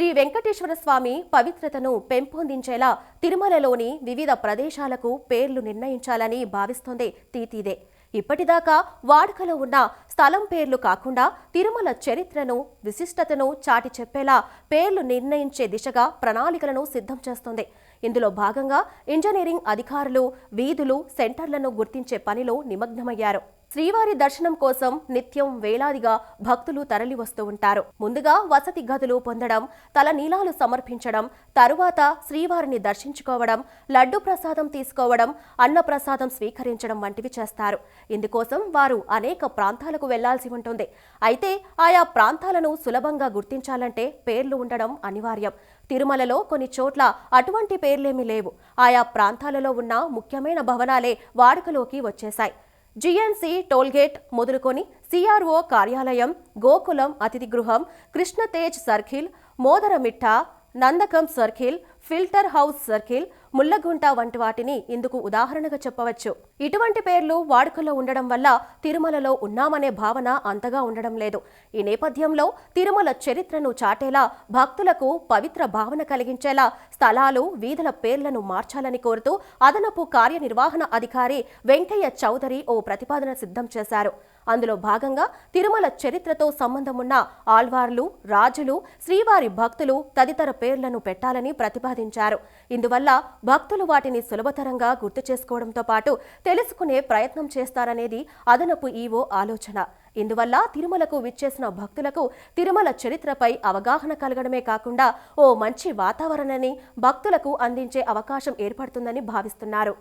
శ్రీ వెంకటేశ్వర స్వామి పవిత్రతను పెంపొందించేలా తిరుమలలోని వివిధ ప్రదేశాలకు పేర్లు నిర్ణయించాలని భావిస్తోంది తీతీదే ఇప్పటిదాకా వాడుకలో ఉన్న స్థలం పేర్లు కాకుండా తిరుమల చరిత్రను విశిష్టతను చాటి చెప్పేలా పేర్లు నిర్ణయించే దిశగా ప్రణాళికలను సిద్ధం చేస్తోంది. ఇందులో భాగంగా ఇంజనీరింగ్ అధికారులు వీధులు సెంటర్లను గుర్తించే పనిలో నిమగ్నమయ్యారు. శ్రీవారి దర్శనం కోసం నిత్యం వేలాదిగా భక్తులు తరలి వస్తూ ఉంటారు. ముందుగా వసతి గదులు పొందడం తల నీలాలు సమర్పించడం తరువాత శ్రీవారిని దర్శించుకోవడం లడ్డు ప్రసాదం తీసుకోవడం అన్న ప్రసాదం స్వీకరించడం వంటివి చేస్తారు. ఇందుకోసం వారు అనేక ప్రాంతాలకు వెళ్ళాల్సి ఉంటుంది. అయితే ఆయా ప్రాంతాలను సులభంగా గుర్తించాలంటే పేర్లు ఉండడం అనివార్యం. తిరుమలలో కొన్ని చోట్ల అటువంటి పేర్లేమీ లేవు. ఆయా ప్రాంతాలలో ఉన్న ముఖ్యమైన భవనాలే వాడుకలోకి వచ్చేశాయి. జీఎన్సీ టోల్గేట్ మొదలుకొని సిఆర్ఓ కార్యాలయం గోకులం అతిథి గృహం Krishnatej circle Modaramitta Nandakam circle filter house circle Mullagunta వంటి వాటిని ఇందుకు ఉదాహరణగా చెప్పవచ్చు. ఇటువంటి పేర్లు వాడుకలో ఉండడం వల్ల తిరుమలలో ఉన్నామనే భావన అంతగా ఉండడం లేదు. ఈ నేపథ్యంలో తిరుమల చరిత్రను చాటేలా భక్తులకు పవిత్ర భావన కలిగించేలా స్థలాలు వీధుల పేర్లను మార్చాలని కోరుతూ అదనపు కార్యనిర్వహణ అధికారి వెంకయ్య చౌదరి ఓ ప్రతిపాదన సిద్ధం చేశారు. అందులో భాగంగా తిరుమల చరిత్రతో సంబంధం ఉన్న ఆల్వార్లు రాజులు శ్రీవారి భక్తులు తదితర పేర్లను పెట్టాలని ప్రతిపాదించారు. ఇందువల్ల భక్తులు వాటిని సులభతరంగా గుర్తు చేసుకోవడంతో పాటు తెలుసుకునే ప్రయత్నం చేస్తారనేది అదనపు ఈవో ఆలోచన. ఇందువల్ల తిరుమలకు విచ్చేసిన భక్తులకు తిరుమల చరిత్రపై అవగాహన కలగడమే కాకుండా ఓ మంచి వాతావరణాన్ని భక్తులకు అందించే అవకాశం ఏర్పడుతుందని భావిస్తున్నారు.